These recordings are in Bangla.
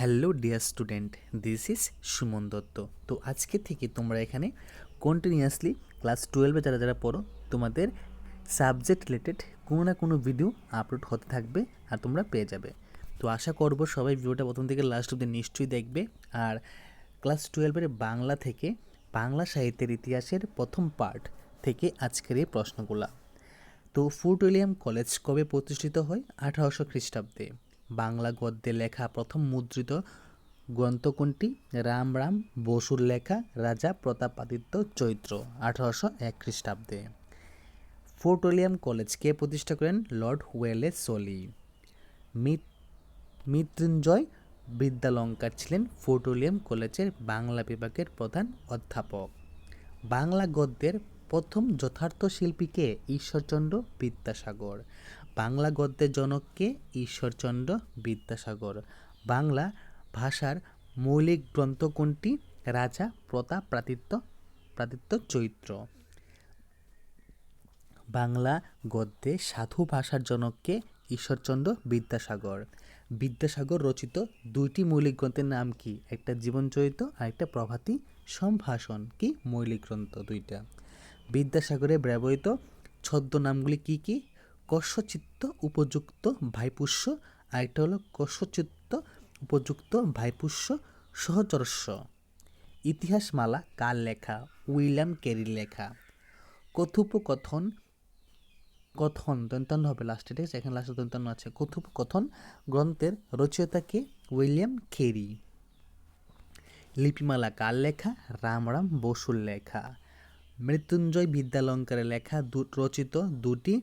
Hello dear student, this is Suman Dutta. তো আজকে থেকে তোমরা এখানে কন্টিনিউয়াসলি ক্লাস টুয়েলভে যারা যারা পড়ো, তোমাদের সাবজেক্ট রিলেটেড কোনো না কোনো ভিডিও আপলোড হতে থাকবে আর তোমরা পেয়ে যাবে। তো আশা করব সবাই ভিডিওটা প্রথম থেকে লাস্ট অব্দি নিশ্চয়ই দেখবে। আর ক্লাস টুয়েলভের বাংলা থেকে বাংলা সাহিত্যের ইতিহাসের প্রথম পার্ট থেকে আজকের এই প্রশ্নগুলা। তো ফোর্ট উইলিয়াম কলেজ কবে প্রতিষ্ঠিত হয়? আঠারোশো খ্রিস্টাব্দে। বাংলা গদ্যে লেখা প্রথম মুদ্রিত গ্রন্থ কোনটি রাম রাম বসুর লেখা রাজা প্রতাপাদিত্য চৈত্র আঠারোশো এক খ্রিস্টাব্দে। ফোর্ট উইলিয়াম কলেজ কে প্রতিষ্ঠা করেন? Lord Wellesley. মিত- মৃত্যুঞ্জয় বিদ্যালঙ্কার ছিলেন ফোর্ট উইলিয়াম কলেজের বাংলা বিভাগের প্রধান অধ্যাপক। বাংলা গদ্যের প্রথম যথার্থ শিল্পীকে ঈশ্বরচন্দ্র বিদ্যাসাগর। বাংলা গদ্যের জনককে ঈশ্বরচন্দ্র বিদ্যাসাগর। বাংলা ভাষার মৌলিক গ্রন্থ কোনটি? রাজা প্রতাপ প্রাতিত্য প্রাতিত্য চৈত্র। বাংলা গদ্যে সাধু ভাষার জনককে ঈশ্বরচন্দ্র বিদ্যাসাগর। বিদ্যাসাগর রচিত দুইটি মৌলিক গ্রন্থের নাম কি? একটা জীবনচরিত আর একটা প্রভাতী সম্ভাষণ। কি? মৌলিক গ্রন্থ দুইটা। বিদ্যাসাগরে ব্যবহৃত ছদ্মনামগুলি কি কি? কস্যচিত্ত উপযুক্ত ভাইপুষ্য আরেকটা হলো কস্যচিত্ত উপযুক্ত ভাইপুষ্য সহচরস্য ইতিহাসমালা কার লেখা? উইলিয়াম কেরির লেখা। কথোপকথন, কথন, দন্তান্ন হবে লাস্টে ঠিক আছে? এখানে লাস্টে দন্তান্ন আছে। কথোপকথন গ্রন্থের রচয়িতাকে উইলিয়াম খেরি লিপিমালা কার লেখা? রামরাম বসুর লেখা। মৃত্যুঞ্জয় বিদ্যালঙ্কারের লেখা রচিত দুটি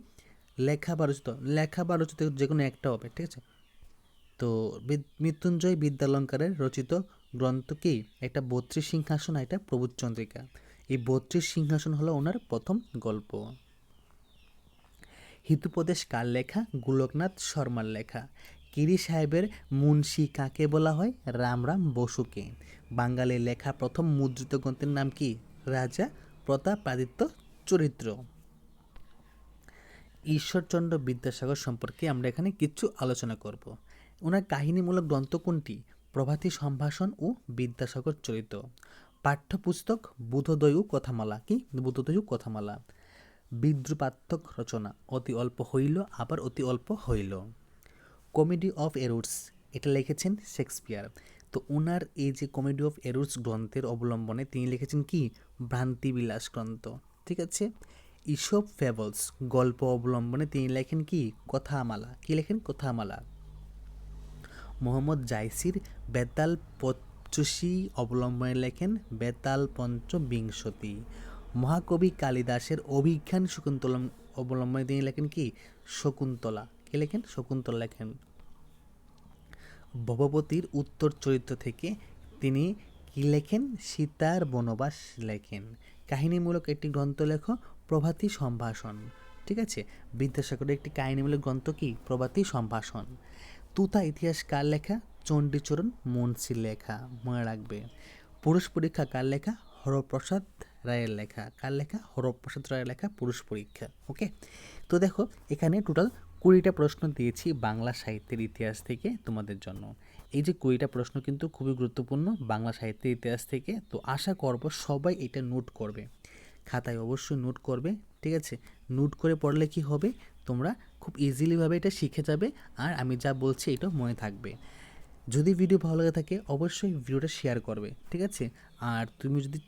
লেখা বা রচিত লেখা বা রচিত যে কোনো একটা হবে, ঠিক আছে? তো মৃত্যুঞ্জয় বিদ্যালঙ্কারের রচিত গ্রন্থ কি? একটা বত্রিশ সিংহাসন একটা প্রবোধচন্দ্রিকা এই বত্রিশ সিংহাসন হলো ওনার প্রথম গল্প। হিতুপদেশ কার লেখা? গোলকনাথ শর্মার লেখা। কিরি সাহেবের মুন্সি কাকে বলা হয়? রামরাম বসুকে। বাঙালির লেখা প্রথম মুদ্রিত গ্রন্থের নাম কি? রাজা প্রতাপাদিত্য চরিত্র। ঈশ্বরচন্দ্র বিদ্যাসাগর সম্পর্কে আমরা এখানে কিছু আলোচনা করব। ওনার কাহিনীমূলক গ্রন্থ কোনটি? প্রভাতী সম্ভাষণ ও বিদ্যাসাগর চরিত। পাঠ্যপুস্তক বুধোদয়ু কথামালা কি? বুধদয়ু কথামালা। বিদ্রুপাত্মক রচনা, অতি অল্প হইল, আবার অতি অল্প হইল। কমেডি অফ এরুটস এটা লিখেছেন শেক্সপিয়ার। তো ওনার এই যে কমেডি অফ এরুটস গ্রন্থের অবলম্বনে তিনি লিখেছেন কি? ভ্রান্তিবিলাস গ্রন্থ, ঠিক আছে? ইসব ফেবলস, গল্প অবলম্বনে তিনি লেখেন কি? কথামালা। কি লেখেন? কথামালা। মোহাম্মদ জাইসির বেতাল পঞ্চশী অবলম্বনে লেখেন বেতাল পঞ্চবিংশতি। মহাকবি কালিদাসের অভিজ্ঞান শকুন্তলম অবলম্বনে তিনি লেখেন কি? শকুন্তলা। কে লেখেন? শকুন্তলা লেখেন। ভবপতির উত্তর চরিত্র থেকে তিনি কি লেখেন? সীতার বনবাস লেখেন। কাহিনীমূলক একটি গ্রন্থ লেখ প্রভাতী সম্ভাষণ, ঠিক আছে? বিদ্যাসাগরের একটি কাহিনীমূলক গ্রন্থ কি? প্রভাতী সম্ভাষণ। তুতা ইতিহাস কার লেখা? চণ্ডীচরণ মুন্সির লেখা। মনে রাখবে। পুরুষ পরীক্ষা কার লেখা? হরপ্রসাদ রায়ের লেখা। কার লেখা? হরপ্রসাদ রায়ের লেখা পুরুষ পরীক্ষা, ওকে? তো দেখো, এখানে টোটাল কুড়িটা প্রশ্ন দিয়েছি বাংলা সাহিত্যের ইতিহাস থেকে তোমাদের জন্য। এই যে কুড়িটা প্রশ্ন কিন্তু খুবই গুরুত্বপূর্ণ বাংলা সাহিত্যের ইতিহাস থেকে, তো আশা করব সবাই এটা নোট করবে। খাতায় অবশ্যই নোট করবে, ঠিক আছে? নোট করে পড়লে কি হবে? তোমরা খুব ইজিলিভাবে এটা শিখে যাবে আর আমি যা বলছি এটা মনে থাকবে। যদি ভিডিও ভালো লাগে থাকে, অবশ্যই ভিডিওটা শেয়ার করবে, ঠিক আছে? আর তুমি যদি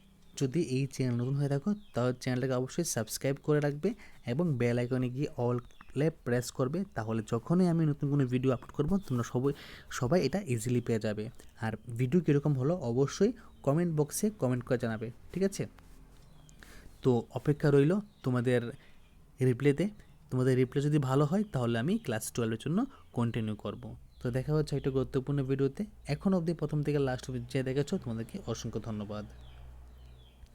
যদি এই চ্যানেল নতুন হয়ে থাকো, তাহলে চ্যানেলটাকে অবশ্যই সাবস্ক্রাইব করে রাখবে এবং বেল আইকনে গিয়ে অলে প্রেস করবে, তাহলে যখনই আমি নতুন কোনো ভিডিও আপলোড করব, তোমরা সবাই সবাই এটা ইজিলি পেয়ে যাবে। আর ভিডিও কীরকম হলো, অবশ্যই কমেন্ট বক্সে কমেন্ট করে জানাবে, ঠিক আছে? তো অপেক্ষা রইল তোমাদের রিপ্লেতে তোমাদের রিপ্লে যদি ভালো হয়, তাহলে আমি ক্লাস টুয়েলভের জন্য কন্টিনিউ করব। তো দেখা হচ্ছে একটা গুরুত্বপূর্ণ ভিডিওতে এখন অবধি প্রথম থেকে লাস্ট অবধি যে দেখেছ, তোমাদেরকে অসংখ্য ধন্যবাদ।